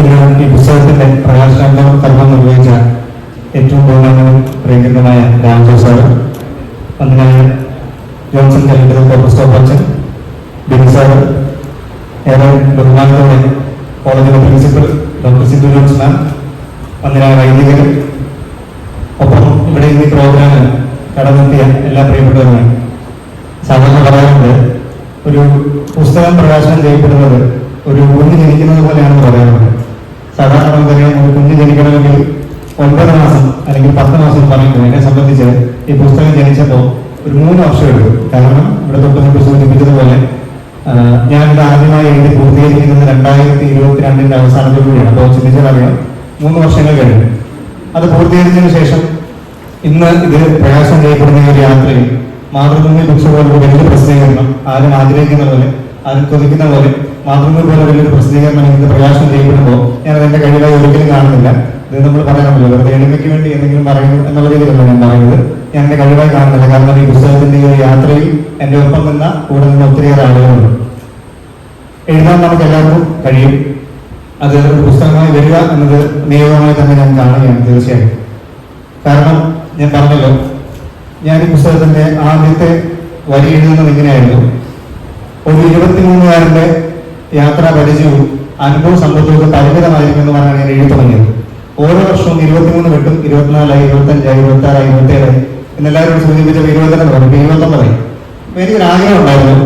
ഇന്ന് ഈ പുസ്തകത്തിന്റെ പ്രകാശനം കർമ്മം നിർവഹിച്ച ഏറ്റവും ബഹുമാനവും പ്രിയങ്കരമായ രാംജോ സാർ വന്ദനായ ജോൺസൺ കലണ്ടർ കോപ്പസ്റ്റോപ്പച്ചൻ ബിൻ സാറ് ഏറെ ബഹുമാനത്തോടെ കോളേജിലെ principal doctor Sindhu Johns ma'am വൈദികർ ഒപ്പം ഇവിടെ ഈ പ്രോഗ്രാമിൽ കടന്നെത്തിയ എല്ലാ പ്രിയപ്പെട്ടവരുമാണ്. സാധാരണ പറയാറുണ്ട് ഒരു പുസ്തകം പ്രകാശനം ചെയ്യപ്പെടുന്നത് ഒരു കുഞ്ഞ് ജനിക്കുന്നത് പോലെയാണെന്ന് പറയാറുണ്ട്. സാധാരണ നമുക്കറിയാം ഒരു കുഞ്ഞ് ജനിക്കണമെങ്കിൽ ഒൻപത് മാസം അല്ലെങ്കിൽ പത്ത് മാസം പറയുന്നത് എന്നെ സംബന്ധിച്ച് ഈ പുസ്തകം ജനിച്ചപ്പോൾ ഒരു മൂന്ന് വർഷം എടുക്കും കാരണം ഇവിടെ തൊട്ട് മുമ്പ് സൂചിപ്പിച്ചതുപോലെ ഞാനിത് ആദ്യമായി എഴുതി പൂർത്തീകരിക്കുന്നത് രണ്ടായിരത്തി ഇരുപത്തിരണ്ടിന്റെ അവസാനത്തോടുകൂടിയാണ് അപ്പോൾ ചിന്തിച്ചാൽ അറിയാം മൂന്ന് വർഷങ്ങൾ കഴിഞ്ഞു. അത് പൂർത്തീകരിച്ചതിന് ശേഷം ഇന്ന് ഇത് പ്രകാശനം ചെയ്യപ്പെടുന്ന ഒരു യാത്രയിൽ മാതൃഭൂമി ബുക്സ് പോലുള്ള വലിയ പ്രസിദ്ധീകരണം ആരും ആഗ്രഹിക്കുന്ന പോലെ ആരും കൊതിക്കുന്ന പോലെ മാതൃഭൂമി പോലെ വലിയൊരു പ്രസിദ്ധീകരണം ഇന്ന് പ്രകാശനം ചെയ്യപ്പെടുമ്പോൾ ഞാൻ അതിന്റെ കഴിവായി ഒരിക്കലും കാണുന്നില്ല. ഇത് നമ്മൾ പറയാമല്ലോ വെറുതെ എളിമയ്ക്ക് വേണ്ടി എന്തെങ്കിലും പറയുന്നു എന്നുള്ള രീതിയിലല്ല ഞാൻ പറയുന്നത്. ഞാൻ എന്റെ കഴിവായി കാണുന്നില്ല. കാരണം ഈ പുസ്തകത്തിന്റെ ഈ യാത്രയിൽ എന്റെ ഒപ്പം നിന്ന കൂടെ നിന്ന് ഒത്തിരിയേറെ ആളുകളുണ്ട്. എഴുതാൻ നമുക്ക് എല്ലാവർക്കും കഴിയും. അത് പുസ്തകമായി വരിക എന്നത് നിയമമായി തന്നെ ഞാൻ കാണുകയാണ് തീർച്ചയായും. കാരണം ഞാൻ പറഞ്ഞല്ലോ ഞാൻ ഈ പുസ്തകത്തിന്റെ ആദ്യത്തെ വരി എഴുതുന്നത് ഇങ്ങനെയായിരുന്നു. ഒരു ഇരുപത്തിമൂന്നുകാരന്റെ യാത്രാ പരിചയവും അനുഭവ സമ്പത്തുമൊക്കെ പരിമിതമായിരിക്കും എന്ന് പറഞ്ഞാണ് ഞാൻ എഴുതി തുടങ്ങിയത്. ഓരോ വർഷവും ഇരുപത്തിമൂന്ന് വെട്ടും ഇരുപത്തിനാലായി ഇരുപത്തഞ്ചായി ഇരുപത്തി ആറായി ഇരുപത്തേഴായി എന്നെല്ലാവരും സൂചിപ്പിച്ചപ്പോൾ ഇരുപത്തൊന്ന് പറയും അപ്പൊ എനിക്കൊരു ആഗ്രഹം ഉണ്ടായിരുന്നു.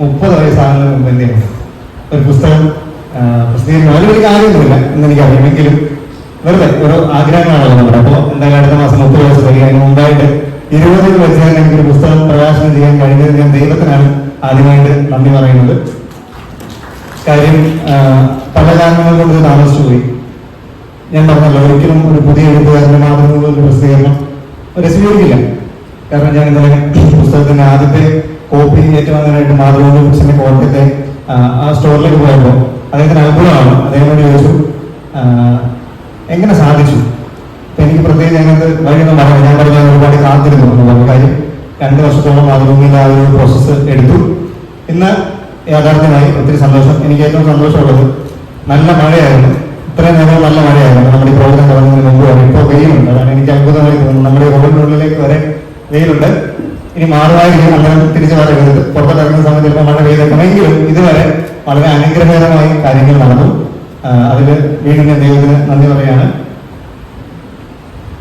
മുപ്പത് വയസ്സാകുന്നതിന് മുമ്പ് എന്ത് ചെയ്യണം? ഒരു പുസ്തകം പ്രസിദ്ധീകരിക്കും പ്രസിദ്ധീകരിക്കണം. അതിൽ എനിക്ക് കാര്യമൊന്നുമില്ല എന്ന് എനിക്കറിയാം എങ്കിലും വെറുതെ ഒരു ആഗ്രഹങ്ങളാണല്ലോ നമ്മുടെ. അപ്പോൾ എന്തായാലും അടുത്ത മാസം മുപ്പത് വയസ്സ് വരിക അതിന് മുമ്പായിട്ട് ഇരുപതിൽ വെച്ച് എനിക്കൊരു പുസ്തകം പ്രകാശനം ചെയ്യാൻ കഴിഞ്ഞത് ഞാൻ ദൈവത്തിനാണ് ആദ്യമായിട്ട് നന്ദി പറയുന്നത്. കാര്യം പല കാരണങ്ങൾ കൊണ്ട് താമസിച്ചു പോയി. ഞാൻ പറഞ്ഞല്ലോ ഒരിക്കലും ഒരു പുതിയ എഴുത്തുകാരന്റെ മാതൃക ഒരു പ്രസിദ്ധീകരണം ഒരു സ്വീകരിക്കില്ല കാരണം ഞാൻ ഇന്നലെ പുസ്തകത്തിന്റെ ആദ്യത്തെ കോപ്പി ഏറ്റുവാങ്ങാനായിട്ട് മാതൃഭൂമി ബുക്സിന്റെ കോട്ടയത്തെ ആ, സ്റ്റോറിലേക്ക് പോയപ്പോൾ അദ്ദേഹത്തിന് അത്ഭുതമാണ്. അദ്ദേഹം ചോദിച്ചു എങ്ങനെ സാധിച്ചു? എനിക്ക് പ്രത്യേകിച്ച് അതിനകത്ത് വഴിയൊന്നും പറഞ്ഞു ഞാൻ പറഞ്ഞു ഒരുപാട് കാത്തിരുന്നു കാര്യം. രണ്ട് വർഷത്തോളം മാതൃഭൂമിയിൽ ആ ഒരു പ്രോസസ്സ് എടുത്തു. ഇന്ന് യാഥാർത്ഥ്യമായി ഒത്തിരി സന്തോഷം. എനിക്ക് ഏറ്റവും സന്തോഷമുള്ളത് നല്ല മഴയായിരുന്നു. ഇത്രയും നേരം നല്ല മഴയായിരുന്നു. നമ്മുടെ ഈ പ്രോഗ്രാം തുടങ്ങുന്നതിന് മുമ്പ് വരെ. ഇപ്പോൾ വെയിലുണ്ട്. അതാണ് എനിക്ക് അത്ഭുതമായി തോന്നുന്നു നമ്മുടെ റോഡിനുള്ളിലേക്ക് വരെ വെയിലുണ്ട്. ഇനി മാറുമായിരിക്കും അങ്ങനെ തിരിച്ചു വരരുത്. പുറത്തിറങ്ങുന്ന സമയത്ത് ചിലപ്പോൾ മഴ പെയ്തേക്കണമെങ്കിലും ഇതുവരെ വളരെ അനുഗ്രഹകരമായി കാര്യങ്ങൾ നടന്നു. അതിൽ ഞാൻ ദൈവത്തിന് നന്ദി പറയാണ്.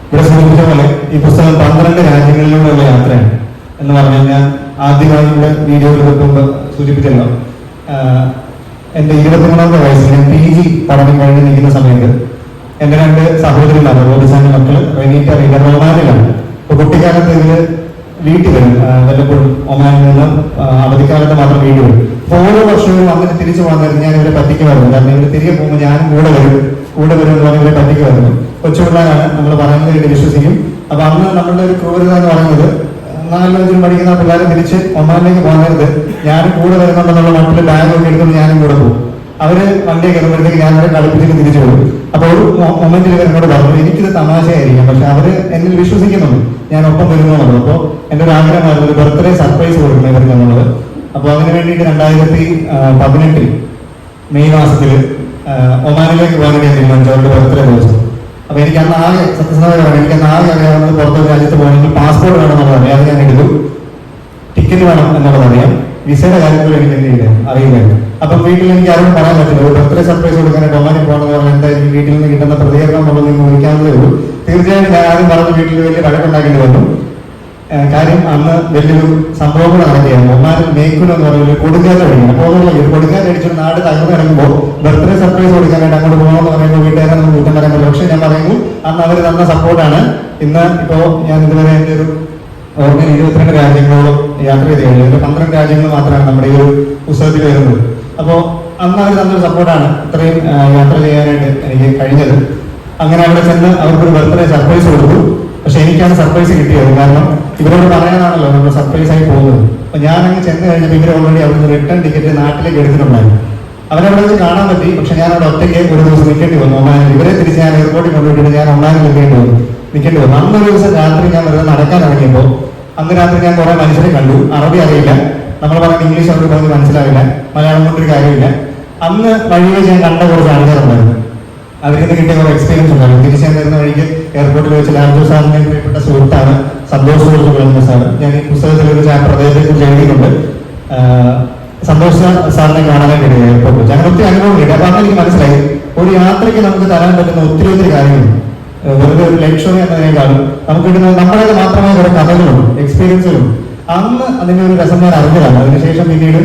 ഇവിടെ സൂചിപ്പിച്ച പോലെ ഈ പുസ്തകം പന്ത്രണ്ട് രാജ്യങ്ങളിലൂടെയുള്ള യാത്രയാണ് എന്ന് പറഞ്ഞാൽ ഞാൻ ആദ്യമായി ഇവിടെ വീഡിയോയിൽ തൊട്ടുമ്പ് സൂചിപ്പിച്ചല്ലോ എന്റെ ഇരുപത്തിമൂന്നാമത്തെ വയസ്സിൽ ഞാൻ പി ജി പഠനം കഴിഞ്ഞ് നിൽക്കുന്ന സമയത്ത് എന്റെ രണ്ട് സഹോദരന്മാർ റോഡിസാന്റെ മക്കൾ റെനീറ്റ റീന റൊമാനിലാണ് കുട്ടിക്കാലത്ത് ഇതിൽ വീട്ടിൽ വരും. വല്ലപ്പോഴും ഒമാനിൽ നിന്ന് അവധിക്കാലത്ത് മാത്രം വീട്ടിൽ വരും. അപ്പോൾ ഓരോ വർഷവും അങ്ങനെ തിരിച്ചു പോകാൻ ഞാൻ ഇവരെ പറ്റിക്കുമായിരുന്നു കാരണം ഇവർ തിരികെ പോകുമ്പോൾ ഞാനും കൂടെ വരും. കൂടെ വരും എന്ന് പറഞ്ഞ് ഇവരെ പറ്റിക്കുമായിരുന്നു കൊച്ചുപിള്ളേരാണ് നമ്മൾ പറയുന്നത് വിശ്വസിക്കും. അപ്പൊ അന്ന് നമ്മളുടെ ഒരു ക്രൂരത എന്ന് പറയുന്നത് നാലിലും അഞ്ചിലും പഠിക്കുന്ന പിള്ളേരെ തിരിച്ച് ഒന്നാലിലേക്ക് പോകരുത്. ഞാനും കൂടെ വരുന്നുണ്ടെന്നുള്ള മട്ടിൽ ബാഗ് ഒക്കെ എടുത്തുകൊണ്ട് ഞാനും കൂടെ പോകും. അവർ വണ്ടിയെ കയറുമ്പോഴത്തേക്ക് ഞാൻ അവരെ കളിപ്പിച്ചിട്ട് തിരിച്ചു പോകും. അപ്പൊ ഒരു മൊമെന്റിൽ എന്നോട് പറഞ്ഞു എനിക്കിത് തമാശയായിരിക്കും. പക്ഷെ അവർ എന്നിൽ വിശ്വസിക്കുന്നുണ്ട്. ഞാൻ ഒപ്പം വരുന്നുള്ളത് അപ്പോ എന്റെ ഒരു ആഗ്രഹമായിരുന്നു ഒരു ബർത്ത്ഡേ സർപ്രൈസ് കൊടുക്കണം ഇവർക്ക് എന്നുള്ളത്. അപ്പൊ അതിനു വേണ്ടിയിട്ട് രണ്ടായിരത്തി പതിനെട്ടിൽ മെയ് മാസത്തിൽ ഒമാനിലേക്ക് പോകാൻ വേണ്ടി ഞാൻ തീരുമാനിച്ചു. അവരുടെ ബർത്ത്ഡേ ദിവസം. അപ്പൊ എനിക്ക് അന്ന് ആകെ സത്യസന്ധമായി എനിക്ക് അന്ന് ആകെ അറിയാവുന്നത് പുറത്തൊരു രാജ്യത്ത് പോകണമെങ്കിൽ പാസ്പോർട്ട് വേണം എന്നുള്ളത് അറിയാം. അത് ഞാൻ എടുത്തു ടിക്കറ്റ് വേണം എന്നുള്ളത് അറിയാം. വിസയുടെ കാര്യങ്ങൾ എനിക്ക് എന്ത് ചെയ്യില്ല അറിയില്ലായിരുന്നു. അപ്പൊ വീട്ടിൽ എനിക്ക് ആരും പറയാൻ പറ്റില്ല. ഒരു ബർത്ത്ഡേ സർപ്രൈസ് കൊടുക്കാനായിട്ട് ഒമാനിൽ പോകണമെന്ന് പറഞ്ഞാൽ എന്തായാലും വീട്ടിൽ നിന്ന് കിട്ടുന്ന പ്രതികരണം എന്നുള്ളത് നിങ്ങൾ ഊഹിക്കാവുന്നതേ ഉള്ളൂ. തീർച്ചയായും ഞാൻ ആദ്യം പറഞ്ഞ വീട്ടിൽ വലിയ വഴക്കുണ്ടാക്കേണ്ടി വന്നു. കാര്യം അന്ന് വലിയൊരു സംഭവം കൂടെ നടക്കുകയാണ് ഒന്നാമത് മേക്കുൽ എന്ന് പറയുന്നത് കൊടുക്കാൻ കൊടുങ്കാറ്റ് അപ്പോൾ അതുള്ള ഒരു കൊടുങ്കാറ്റ് നാട് തകർന്നു കിടക്കുമ്പോൾ ബർത്ത്ഡേ സർപ്രൈസ് കൊടുക്കാനായിട്ട് അങ്ങോട്ട് പോകണമെന്ന് പറയുമ്പോൾ വീട്ടുകാരെ നമുക്ക് കൂട്ടം പറയാൻ പറ്റും പക്ഷേ ഞാൻ പറയുന്നു അന്ന് അവർ തന്ന സപ്പോർട്ടാണ്. ഇന്ന് ഇപ്പോൾ ഞാൻ ഇതുവരെ എന്റെ ഒരു ഓർമ്മയിൽ ഇരുപത്തിരണ്ട് രാജ്യങ്ങളോളം യാത്ര ചെയ്ത് കഴിഞ്ഞു ഒരു പന്ത്രണ്ട് രാജ്യങ്ങൾ മാത്രമാണ് നമ്മുടെ ഈ ഒരു പുസ്തകത്തിൽ വരുന്നത്. അപ്പോൾ അന്ന് അവർ തന്നൊരു സപ്പോർട്ടാണ് ഇത്രയും യാത്ര ചെയ്യാനായിട്ട് എനിക്ക് കഴിഞ്ഞത്. അങ്ങനെ അവിടെ ചെന്ന് അവർക്കൊരു ബർത്ത്ഡേ സർപ്രൈസ് കൊടുത്തു. പക്ഷെ എനിക്കാണ് സർപ്രൈസ് കിട്ടിയത്. കാരണം ഇവരോട് പറയാനാണല്ലോ നമ്മൾ സർപ്രൈസ് ആയി പോകുന്നത്. അപ്പൊ ഞാൻ അങ്ങ് ചെന്ന് കഴിഞ്ഞപ്പോൾ ഇവർ ഓൾറെഡി അവിടുന്ന് റിട്ടേൺ ടിക്കറ്റ് നാട്ടിലേക്ക് എടുത്തിട്ടുണ്ടായിരുന്നു. അവരവിടെ നിന്ന് കാണാൻ പറ്റി പക്ഷെ ഞാൻ അവിടെ ഒറ്റയ്ക്ക് ഒരു ദിവസം നിൽക്കേണ്ടി വന്നു. ഒന്നാനും ഇവരെ തിരിച്ച് ഞാൻ എയർപോർട്ടിൽ കൊണ്ടുപോയിട്ട് ഞാൻ ഒമാനിൽ നിൽക്കേണ്ടി വന്നു. നിൽക്കേണ്ടി വന്നു. അന്നൊരു ദിവസം രാത്രി ഞാൻ വെറുതെ നടക്കാൻ ഇറങ്ങിയപ്പോൾ അന്ന് രാത്രി ഞാൻ കുറെ മനുഷ്യരെ കണ്ടു. അറബി അറിയില്ല. നമ്മൾ പറഞ്ഞ ഇംഗ്ലീഷ് അവർക്ക് പറഞ്ഞ് മനസ്സിലാവില്ല. മലയാളം കൊണ്ടൊരു കാര്യമില്ല. അന്ന് വഴി വെച്ച് ഞാൻ കണ്ട കുറച്ച് ആൾക്കാരുണ്ടായിരുന്നു. നിന്ന് കിട്ടിയ ഒരു എക്സ്പീരിയൻസ് ഉണ്ടായിരുന്നു. തിരിച്ചു വരുന്ന വഴിക്ക് എയർപോർട്ടിൽ വെച്ച് ലാൽജു സാറിന്റെ പ്രിയപ്പെട്ട സുഹൃത്താണ് സന്തോഷ് സുഹൃത്ത് വിളഞ്ഞ സാർ. ഞാൻ ഈ പുസ്തകത്തിൽ ഒരു ചാപ്റ്റർ പ്രദേശത്തേക്ക് എഴുതിയിട്ടുണ്ട്. സന്തോഷ് സാറിനെ കാണാനായിട്ട് കഴിയും എയർപോർട്ടിൽ വെച്ച്. അങ്ങനെ ഒത്തിരി അനുഭവം കിട്ടി. അപ്പൊ അന്ന് എനിക്ക് മനസ്സിലായി ഒരു യാത്രയ്ക്ക് നമുക്ക് തരാൻ പറ്റുന്ന ഒത്തിരി ഒത്തിരി കാര്യങ്ങളുണ്ട് വെറുതെ ഒരു ലക്ഷ്യം എന്നതിനേക്കാളും നമുക്ക് കിട്ടുന്നത് നമ്മുടേത് മാത്രമായ കുറെ കഥകളുണ്ട് എക്സ്പീരിയൻസുകളും അന്ന് അതിന്റെ ഒരു രസം ഞാൻ അറിഞ്ഞതാണ്. അതിനുശേഷം പിന്നീട്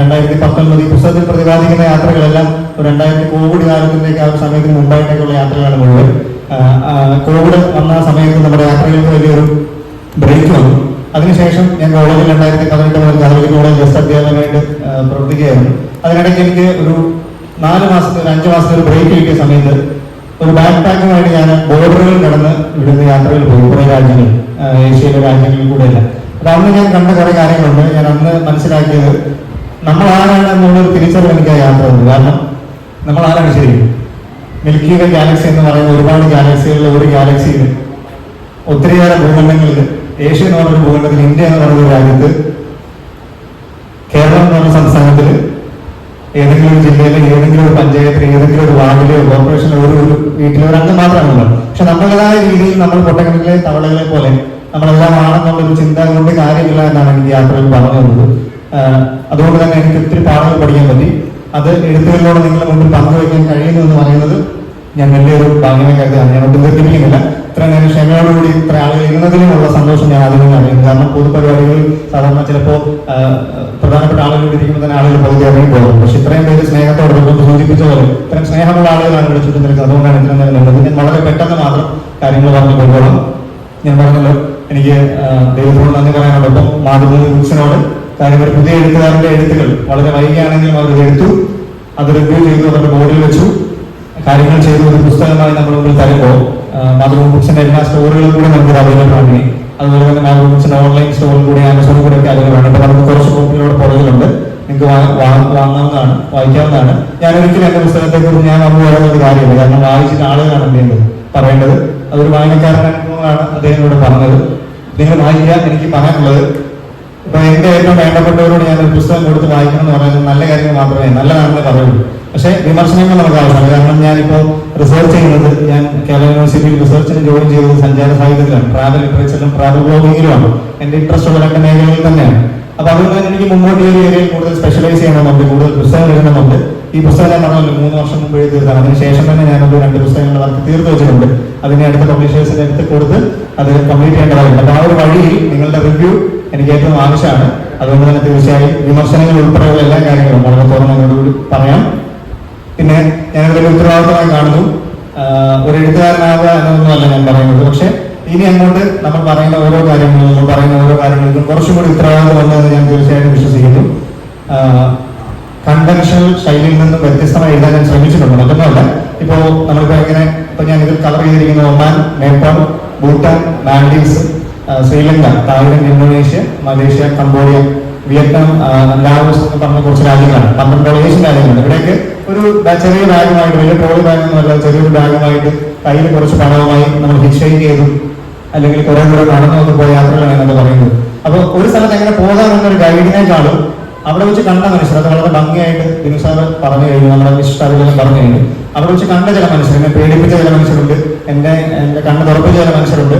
രണ്ടായിരത്തി പത്തൊൻപത് ഈ പുസ്തകത്തിൽ പ്രതിപാദിക്കുന്ന യാത്രകളെല്ലാം രണ്ടായിരത്തി കോവിഡ് കാലത്തിന്റെ ആ സമയത്തിന് മുമ്പായിട്ടേക്കുള്ള യാത്രകളാണ് മുഴുവൻ. കോവിഡ് വന്ന സമയത്ത് നമ്മുടെ യാത്രകൾക്ക് വലിയൊരു ബ്രേക്ക് വന്നു. അതിനുശേഷം ഞാൻ കോളേജിൽ രണ്ടായിരത്തി പതിനെട്ട് മുതൽ കാതോലിക് കോളേജ് ഗസ്റ്റ് അധ്യാപകനായിട്ട് പ്രവർത്തിക്കുകയായിരുന്നു. അതിനിടയ്ക്ക് എനിക്ക് ഒരു നാല് മാസത്തെ ഒരു അഞ്ച് മാസത്തെ ഒരു ബ്രേക്ക് കിട്ടിയ സമയത്ത് ഒരു ബാക്ക് പാക്കുമായിട്ട് ഞാൻ ബോർഡറുകൾ കടന്ന് ഇവിടുന്ന് യാത്രകൾ പോയി. കുറേ രാജ്യങ്ങൾ ഏഷ്യയിലെ രാജ്യങ്ങളിൽ കൂടെ അല്ല അപ്പൊ അന്ന് ഞാൻ കണ്ട കുറെ കാര്യങ്ങളുണ്ട്. ഞാൻ അന്ന് മനസ്സിലാക്കിയത് നമ്മൾ ആരാണ് എന്നുള്ളൊരു തിരിച്ചറിവ് എനിക്ക് ആ യാത്ര കാരണം നമ്മൾ ആരാണ് ശരി മിൽക്കി വേ ഗാലക്സി എന്ന് പറയുന്ന ഒരുപാട് ഗാലക്സികളിൽ ഒരു ഗാലക്സിയിൽ ഒത്തിരിയേറെ ഭൂഖണ്ഡങ്ങളിൽ ഏഷ്യ എന്ന് പറഞ്ഞ ഭൂഖണ്ഡത്തിൽ ഇന്ത്യ എന്ന് പറയുന്ന രാജ്യത്ത് കേരളം എന്ന് പറഞ്ഞ സംസ്ഥാനത്തിൽ ഏതെങ്കിലും ഒരു ജില്ലയിലെ ഏതെങ്കിലും ഒരു പഞ്ചായത്തിൽ ഏതെങ്കിലും ഒരു വാർഡിലെയോ കോർപ്പറേഷനിലോ ഒരു ഒരു വീട്ടിലോ ഒരു അംഗം മാത്രമാണല്ലോ പക്ഷെ നമ്മുടേതായ രീതിയിൽ നമ്മൾ പൊട്ടക്കണിലെ തവളകളെ പോലെ നമ്മളെല്ലാം ആണെന്നുള്ളൊരു ചിന്ത കൊണ്ട് കാര്യമില്ല എന്നാണ് എനിക്ക് യാത്രയിൽ പറഞ്ഞു തന്നത്. അതുകൊണ്ട് തന്നെ എനിക്ക് ഒത്തിരി പാഠങ്ങൾ പഠിക്കാൻ പറ്റി. അത് എഴുത്തുകളിലൂടെ നിങ്ങളുടെ മുമ്പിൽ പങ്കുവയ്ക്കാൻ കഴിയുന്നു എന്ന് പറയുന്നത് ഞാൻ വലിയൊരു ഭാഗ്യമേ കരുതുകയാണ് ഞാൻ ഒട്ടും ദീർഘിപ്പിക്കുന്നില്ല ഇത്ര നേരം ക്ഷമയോടുകൂടി ഇത്ര ആളുകൾ ഇരുന്നതിലുമുള്ള സന്തോഷം ഞാൻ ആദ്യം നിന്ന് അറിയുന്നു കാരണം പൊതുപരിപാടികളിൽ സാധാരണ ചിലപ്പോൾ പ്രധാനപ്പെട്ട ആളുകൾ ഇരിക്കുമ്പോൾ തന്നെ ആളുകൾ പകുതി ഇറങ്ങി പോകും. പക്ഷെ ഇത്രയും പേര് സ്നേഹത്തോടെ മുമ്പ് സൂചിപ്പിച്ച പോലെ ഇത്രയും സ്നേഹമുള്ള ആളുകളാണ് ഇവിടെ ചുറ്റും നിൽക്കുന്നത് അതുകൊണ്ടാണ് ഇത്രയും നേരം നിന്നത്. ഞാൻ വളരെ പെട്ടെന്ന് മാത്രം കാര്യങ്ങൾ പറഞ്ഞു കൊണ്ടുപോകണം ഞാൻ പറഞ്ഞല്ലോ എനിക്ക് ദൈവത്തോട് നന്ദി പറയാനോടൊപ്പം മാതൃഭൂമി കാര്യം ഒരു പുതിയ എഴുത്തുകാരന്റെ എഴുത്തുകൾ. വളരെ വൈകിയാണെങ്കിലും അവർ എഴുത്തു അത് റിവ്യൂ ചെയ്തു അവരുടെ ബോർഡിൽ വെച്ചു. കാര്യങ്ങൾ ചെയ്ത ഒരു പുസ്തകമായി നമ്മൾ മുമ്പിൽ തരുമ്പോൾ മാതൃഭൂമി ബുക്സിന്റെ എല്ലാ സ്റ്റോറുകളും കൂടെ നമുക്ക് അവൈലബിൾ ആണ്. അതുപോലെ തന്നെ മാതൃഭൂമി ബുക്സിന്റെ ഓൺലൈൻ സ്റ്റോറിൽ കൂടി ആമസോണിൽ കൂടെ ഒക്കെ അവൈലബിൾ ആണ്. ഇപ്പൊ നമുക്ക് കുറച്ച് കോപ്പികളുടെ പുറകിലുണ്ട്. നിങ്ങൾക്ക് വാങ്ങാവുന്നതാണ് വായിക്കാവുന്നതാണ്. ഞാൻ ഒരിക്കലും എന്റെ പുസ്തകത്തെ കുറിച്ച് ഞാൻ നമ്മൾ പറയുന്ന ഒരു കാര്യമില്ല. കാരണം വായിച്ചിട്ട് ആളുകളാണ് എന്ത് പറയേണ്ടത്. അതൊരു വായനക്കാരൻ അനുഭവമാണ് അദ്ദേഹം ഇവിടെ പറഞ്ഞത്. നിങ്ങൾ വായിക്കുക എനിക്ക് പറയാനുള്ളത് ഇപ്പൊ എന്റെ ഏറ്റവും വേണ്ടപ്പെട്ടവരോട് ഞാൻ ഒരു പുസ്തകം കൊടുത്ത് വായിക്കണം എന്ന് പറയുന്നത് നല്ല കാര്യങ്ങൾ മാത്രമേ നല്ലതാണെന്ന് പറയുള്ളൂ. പക്ഷേ വിമർശനങ്ങൾ നമുക്ക് ആവശ്യമാണ് കാരണം ഞാനിപ്പോ റിസർച്ച് ചെയ്യുന്നത് ഞാൻ കേരള യൂണിവേഴ്സിറ്റിയിൽ റിസർച്ചിന് ജോയിൻ ചെയ്തത് സഞ്ചാര സാഹിത്യത്തിലാണ്. ട്രാവൽ ലിറ്ററേച്ചറിലും ട്രാവൽ ബ്ലോഗിങ്ങിലുമാണ് എന്റെ ഇൻട്രസ്റ്റ് ഉള്ള രണ്ട് മേഖലകളിൽ തന്നെയാണ്. അപ്പൊ അതുകൊണ്ട് തന്നെ എനിക്ക് മുമ്പോട്ട് ഈ ഏരിയയിൽ കൂടുതൽ സ്പെഷ്യലൈസ് ചെയ്യണമെന്നുണ്ട് കൂടുതൽ പുസ്തകം എഴുതണമെന്നുണ്ട്. ഈ പുസ്തകം ഞാൻ പറഞ്ഞല്ലോ മൂന്ന് വർഷം മുമ്പ് എഴുതി തീർത്താണ് അതിനുശേഷം തന്നെ ഞാൻ രണ്ട് പുസ്തകങ്ങൾ അവർക്ക് തീർത്ത് വെച്ചിട്ടുണ്ട്. അതിനെ അടുത്ത പബ്ലിഷേഴ്സിന്റെ അടുത്ത് കൊടുത്ത് അത് കംപ്ലീറ്റ് ചെയ്യേണ്ടതായിട്ടുണ്ട്. അപ്പൊ ആ ഒരു വഴിയിൽ നിങ്ങളുടെ റിവ്യൂ എനിക്ക് ഏറ്റവും ആവശ്യമാണ്. അതുകൊണ്ട് തന്നെ തീർച്ചയായും വിമർശനങ്ങൾ ഉൾപ്പെടെയുള്ള എല്ലാ കാര്യങ്ങളും വളരെ തുറന്നതോടുകൂടി പറയാം. പിന്നെ ഞാനതൊരു ഉത്തരവാദിത്തമായി കാണുന്നു. ഒരു എഴുത്തുകാരനാവുക എന്നൊന്നുമല്ല ഞാൻ പറയുന്നത്. പക്ഷെ ഇനി അങ്ങോട്ട് നമ്മൾ പറയുന്ന ഓരോ കാര്യങ്ങളും നമ്മൾ പറയുന്ന ഓരോ കാര്യങ്ങൾക്കും കുറച്ചും കൂടി ഉത്തരവാദിത്തം വന്നതെന്ന് ഞാൻ തീർച്ചയായിട്ടും വിശ്വസിക്കുന്നു. കൺവെൻഷണൽ ശൈലിയിൽ നിന്നും വ്യത്യസ്തമായി എഴുതാൻ ഞാൻ ശ്രമിച്ചിട്ടുണ്ട്. മറ്റൊന്നുമല്ല. ഇപ്പോ നമ്മളിപ്പോൾ ഇങ്ങനെ ഇപ്പൊ ഞാൻ ഇതിൽ കവർ ചെയ്തിരിക്കുന്ന Oman Nepal Bhutan Maldives Sri Lanka Thailand Indonesia Malaysia Cambodia Vietnam Laos എന്ന് പറഞ്ഞ കുറച്ച് രാജ്യങ്ങളാണ്. പന്ത്രണ്ടോളം ഏഷ്യൻ രാജ്യങ്ങളുണ്ട്. ഇവിടെയൊക്കെ ഒരു ചെറിയ ബാഗുമായിട്ട് വലിയ ട്രോളി ബാഗൊന്നുമല്ല ചെറിയൊരു ബാഗുമായിട്ട് കയ്യിൽ കുറച്ച് പണവുമായി നമ്മൾ ഹിറ്റ്ഷൈക്ക് ചെയ്തു. അല്ലെങ്കിൽ കുറെ കുറെ നടന്നു വന്ന് പോയ യാത്രകളാണ് എന്നൊക്കെ പറയുന്നത്. അപ്പൊ ഒരു സ്ഥലത്ത് എങ്ങനെ പോകാമെന്നൊരു ഗൈഡിനേക്കാളും അവിടെ വെച്ച് കണ്ട മനുഷ്യർ അത് വളരെ ഭംഗിയായിട്ട് ബിനു സാറ് പറഞ്ഞു കഴിഞ്ഞു നമ്മുടെ മിസ്റ്റർ പറഞ്ഞു കഴിഞ്ഞു. അവിടെ വെച്ച് കണ്ട ചില മനുഷ്യർ എന്നെ പേടിപ്പിച്ച ചില മനുഷ്യരുണ്ട് എന്റെ കണ്ണ് തുറപ്പിച്ച ചില മനുഷ്യരുണ്ട്.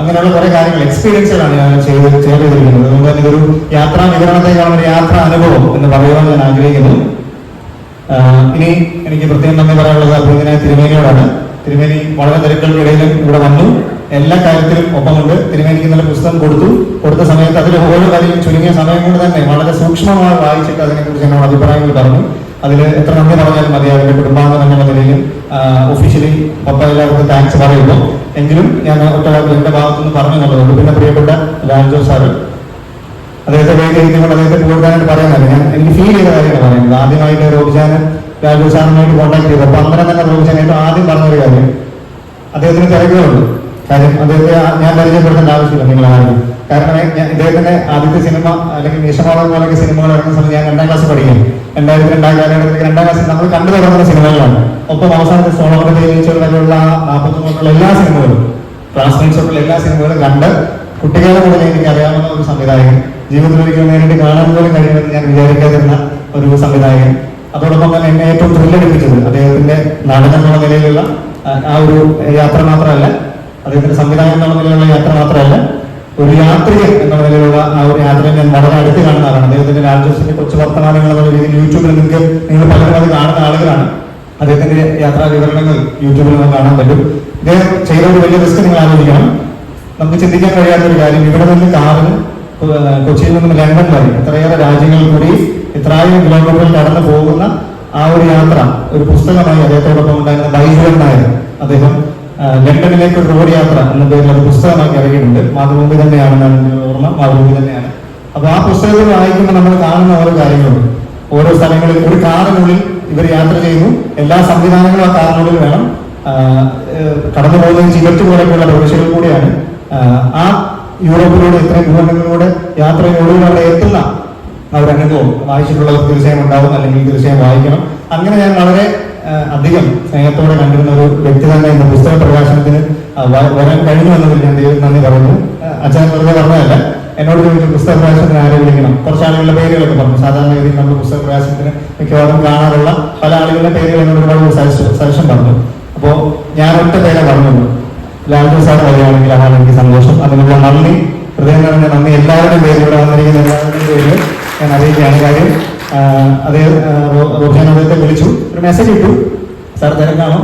അങ്ങനെയുള്ള കുറെ കാര്യങ്ങൾ എക്സ്പീരിയൻസുകളാണ് ഞാൻ ചെയ്ത് ചെയ്തിരിക്കുന്നത് അതുകൊണ്ട് തന്നെ ഇതൊരു യാത്രാ വിതരണത്തെക്കാളും ഒരു യാത്രാ അനുഭവം എന്ന് പറയുവാൻ ഞാൻ ആഗ്രഹിക്കുന്നു. ഇനി എനിക്ക് പ്രത്യേകം നന്ദി പറയാനുള്ളത് അദ്ദേഹത്തിന് തിരുമേനിയോടാണ്. തിരുമേനി വളരെ തിരക്കുകൾക്കിടയിലും ഇവിടെ വന്നു. എല്ലാ കാര്യത്തിലും ഒപ്പമുണ്ട് തിരുമേനിക്ക് നല്ല പുസ്തകം കൊടുത്തു. കൊടുത്ത സമയത്ത് അതിൽ ഓരോ കാര്യം ചുരുങ്ങിയ സമയം കൊണ്ട് തന്നെ വളരെ സൂക്ഷ്മമായി വായിച്ചിട്ട് അതിനെക്കുറിച്ച് എന്നോട് അഭിപ്രായങ്ങൾ പറഞ്ഞു. അതിൽ എത്ര നന്ദി പറഞ്ഞാലും മതി അതിന്റെ കുടുംബാംഗം എന്നുള്ള നിലയിലും ഒഫീഷ്യലി പപ്പ എല്ലാവർക്കും താങ്ക്സ് പറയുന്നു. എങ്കിലും ഞാൻ ഒറ്റ എന്റെ ഭാഗത്തുനിന്ന് പറഞ്ഞു എന്നുള്ളതുകൊണ്ട് പിന്നെ പ്രിയപ്പെട്ട ലാൽജോ സാറ് അദ്ദേഹത്തെ വേദിയിരിക്കുമ്പോൾ അദ്ദേഹത്തെ കൂടുതലായിട്ട് പറയാനല്ല ഞാൻ എനിക്ക് ഫീൽ ചെയ്ത കാര്യമാണ് പറയുന്നത് ആദ്യമായിട്ട് റോബിജാന് രാജു സാറിനായിട്ട് കോൺടാക്ട് ചെയ്തു അപ്പൊ അന്നേരം തന്നെ റോബിജാൻ ഏറ്റവും ആദ്യം പറഞ്ഞൊരു കാര്യം അദ്ദേഹത്തിന് തിരക്കുകളുണ്ട്. കാര്യം അദ്ദേഹത്തെ ഞാൻ പരിചയപ്പെടുത്തേണ്ട ആവശ്യമില്ല നിങ്ങൾ ആരും കാരണം ഇദ്ദേഹത്തിന്റെ ആദ്യത്തെ സിനിമ അല്ലെങ്കിൽ മീശമാളം പോലൊക്കെ സിനിമകൾ ഇറങ്ങുന്ന സമയത്ത് ഞാൻ രണ്ടാം ക്ലാസ് പഠിക്കും. രണ്ടായിരത്തി രണ്ടാം കാലഘട്ടത്തിൽ രണ്ടാം ക്ലാസ് നമ്മൾ കണ്ടു തുടങ്ങുന്ന സിനിമകളാണ്. ഒപ്പം അവസാനത്തെ സോളോയുടെ നാൽപ്പത്തി നാൽപ്പത്തൊന്നുള്ള എല്ലാ സിനിമകളും ക്ലാസ്മേറ്റ്സ് ഉള്ള എല്ലാ സിനിമകളും കണ്ട് കുട്ടികളെ മുതലേ എനിക്ക് അറിയാവുന്ന ഒരു സംവിധായകൻ ജീവിതത്തിൽ നേരിട്ട് കാണാൻ പോലും കഴിയുമെന്ന് ഞാൻ വിചാരിക്കാതിരുന്ന ഒരു സംവിധായകൻ. അതോടൊപ്പം തന്നെ എന്നെ ഏറ്റവും ത്രില്ലടിപ്പിച്ചത് അദ്ദേഹത്തിന്റെ നാടകം എന്നുള്ള നിലയിലുള്ള ആ, ഒരു യാത്ര മാത്രമല്ല അദ്ദേഹത്തിന്റെ സംവിധാനം എന്നുള്ള നിലയിലുള്ള യാത്ര മാത്രമല്ല ഒരു യാത്രികൻ എന്ന നിലയിലുള്ള ആ ഒരു യാത്രയെ ഞാൻ വളരെ അടുത്ത് കാണുന്ന ആളാണ്. അദ്ദേഹത്തിന്റെ രാജോസിന്റെ കൊച്ചു വർത്തമാനങ്ങൾ എന്നുള്ള രീതിയിൽ യൂട്യൂബിൽ നിങ്ങൾക്ക് നിങ്ങൾ പലരും അത് കാണുന്ന ആളുകളാണ്. അദ്ദേഹത്തിന്റെ യാത്രാ വിവരണങ്ങൾ യൂട്യൂബിൽ നമുക്ക് കാണാൻ പറ്റും. ഇദ്ദേഹം ചെയ്ത ഒരു വലിയ റിസ്ക് നിങ്ങൾ ആലോചിക്കണം. നമുക്ക് ചിന്തിക്കാൻ കഴിയാത്ത ഒരു കാര്യം ഇവിടെ നിന്ന് കാറിന് കൊച്ചിയിൽ നിന്ന് ലണ്ടൻ വരെ എത്രയേറെ രാജ്യങ്ങളിൽ കൂടി ഇത്രായിരം കിലോമീറ്ററിൽ കടന്നു പോകുന്ന ആ ഒരു യാത്ര ഒരു പുസ്തകമായി അദ്ദേഹത്തോടൊപ്പം ഉണ്ടായിരുന്ന ബൈജുവൻ അദ്ദേഹം ലണ്ടനിലേക്ക് ഒരു റോഡ് യാത്ര എന്ന പേരിൽ അത് പുസ്തകമാക്കി ഇറങ്ങിയിട്ടുണ്ട്. മാതൃഭൂമി എന്റെ ഓർമ്മ മാതൃഭൂമി തന്നെയാണ്. അപ്പൊ ആ പുസ്തകത്തിൽ വായിക്കുമ്പോൾ നമ്മൾ കാണുന്ന ഓരോ കാര്യങ്ങളുണ്ട് ഓരോ സ്ഥലങ്ങളിൽ ഒരു കാറിനുള്ളിൽ ഇവർ യാത്ര ചെയ്യുന്നു. എല്ലാ സംവിധാനങ്ങളും ആ കാറിനുള്ളിൽ വേണം. കടന്നു പോകുന്നത് ചികറ്റ് പോലെയൊക്കെയുള്ള പ്രദേശങ്ങൾ കൂടിയാണ്. ആ യൂറോപ്പിലൂടെ ഇത്രയും ഭൂഖണ്ഡങ്ങളിലൂടെ യാത്ര അവിടെ എത്തുന്ന ആ ഒരു അനുഭവം വായിച്ചിട്ടുള്ളവർ തീർച്ചയായും ഉണ്ടാവും അല്ലെങ്കിൽ തീർച്ചയായും വായിക്കണം. അങ്ങനെ ഞാൻ വളരെ അധികം സ്നേഹത്തോടെ കണ്ടിരുന്ന ഒരു വ്യക്തി തന്നെ ഇന്ന് പുസ്തക പ്രകാശനത്തിന് വരാൻ കഴിഞ്ഞു എന്നതിൽ ഞാൻ നന്ദി പറയുന്നു. അച്ഛൻ വെറുതെ പറഞ്ഞതല്ല എന്നോട് ചോദിച്ചു പുസ്തക പ്രകാശനത്തിന് ആരെ വിളിക്കണം? കുറച്ച് ആളുകളുടെ പേരുകളൊക്കെ പറഞ്ഞു. സാധാരണ രീതിയിൽ നമ്മൾ പുസ്തക പ്രകാശനത്തിന് മിക്കവാറും കാണാറുള്ള പല ആളുകളുടെ പേരുകൾ എന്നോട് ഒരുപാട് സജഷൻ പറഞ്ഞു. അപ്പോൾ ഞാൻ ഒറ്റ പേരെ പറഞ്ഞുള്ളൂ. ലാൽജു സാർ വരികയാണെങ്കിൽ അതാണ് എനിക്ക് സന്തോഷം. അതിനുള്ള നന്ദി. ഹൃദയം നിറഞ്ഞ നന്ദി. എല്ലാവരുടെയും പേര് ഇവിടെ വന്നിരിക്കുന്ന എല്ലാവരുടെയും പേര് ഞാൻ അറിയിക്കുകയാണ് കാര്യം. അതേ അദ്ദേഹം അദ്ദേഹത്തെ വിളിച്ചു. ഒരു മെസ്സേജ് ഇട്ടു. സാർ തിരക്കാണോ?